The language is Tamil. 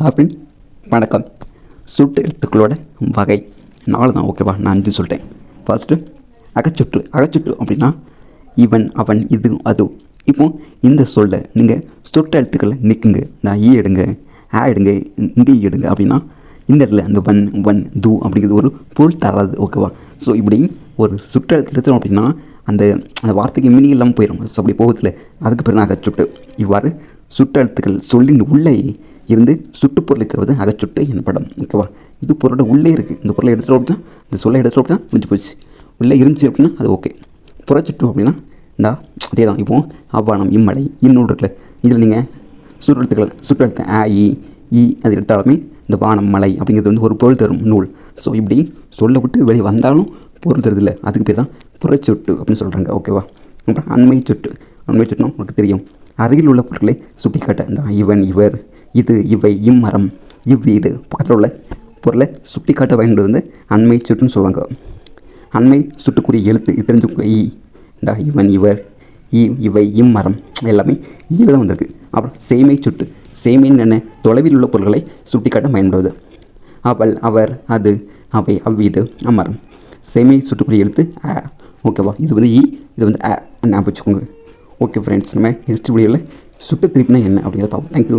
அப்படின்னு. வணக்கம். சுட்டு எழுத்துக்களோட வகை. நாலு தான் ஓகேவா நான் அஞ்சு சொல்லிட்டேன். ஃபஸ்ட்டு அகச்சுட்டு அகச்சுட்டு அப்படின்னா இவன் அவன் இது அது. இப்போ இந்த சொல்ல நீங்கள் சுட்ட எழுத்துக்களை நிற்குங்க நான் ஈ எடுங்க ஆ எடுங்க இந்த ஈ எடுங்க அப்படின்னா இந்த இடத்துல அந்த வன் வன் து அப்படிங்கிறது ஒரு பொருள் தராது ஓகேவா ஸோ இப்படி ஒரு சுட்ட எழுத்து எடுத்தோம் அப்படின்னா அந்த அந்த வார்த்தைக்கு மீனிங் இல்லாமல் போயிடும் ஸோ அப்படி போகுதுல அதுக்கு பிறகு தான் அகச்சுட்டு இவ்வாறு சுட்டெழுத்துக்கள் சொல்லின் உள்ளே இருந்து சுட்டுப்பொருளை தருவது அகச்சுட்டு எனப்படும் ஓகேவா? இது பொருளோட உள்ளே இருக்குது இந்த பொருளை எடுத்துட்டோம் அப்படின்னா இந்த சொல்லை எடுத்துட்டோம் அப்படின்னா முடிஞ்சு போச்சு. உள்ளே இருந்துச்சு அப்படின்னா அது ஓகே. புறச்சுட்டு அப்படின்னா இந்தா அதே தான் இப்போ அவ்வானம் இம்மலை இன்னொரு இருக்குல்ல இதில் நீங்கள் சுற்றெழுத்துக்கள் சுற்றெழுத்து ஆ இ ஈ அது எடுத்தாலுமே இந்த வானம் மலை அப்படிங்கிறது வந்து ஒரு பொருள் தரும் நூல். ஸோ இப்படி சொல்ல விட்டு வெளியே வந்தாலும் பொருள் தருதில்ல. அதுக்கு பேர் தான் புறச்சொட்டு அப்படின்னு சொல்கிறாங்க ஓகேவா? அப்புறம் அண்மை சொட்டு. அண்மை சொட்டுனா உங்களுக்கு தெரியும். அருகில் உள்ள பொருட்களை சுட்டிக்காட்ட. இந்த இவன் இவர் இது இவை இம்மரம். இவ்வீடு பக்கத்தில் உள்ள பொருளை சுட்டிக்காட்ட பயன்படுவது வந்து அண்மை சுட்டுன்னு சொல்லுவாங்க. அண்மை சுட்டுக்குரிய எழுத்து இது தெரிஞ்சுக்கோங்க. ஈ இந்தா இவன் இவர். இ இவை இம்மரம். எல்லாமே ஈயில் தான் வந்திருக்கு. அப்புறம் சேமை சுட்டு சேமைன்னு என்ன? தொலைவில் உள்ள பொருட்களை சுட்டிக்காட்ட பயன்படுவது அவள் அவர் அது அவை அவ்வீடு அமரம் சேமை சுட்டுக்குரிய எழுத்து அ. ஓகேவா? இது வந்து இ இது வந்து அ. ஞாபகம் வச்சுக்கோங்க. ஓகே ஃப்ரெண்ட்ஸ் நம்ம நெக்ஸ்ட் வீடியோவில் சுட்டு திருப்பினா என்ன அப்படிங்கிறத பார்ப்போம். தேங்க்யூ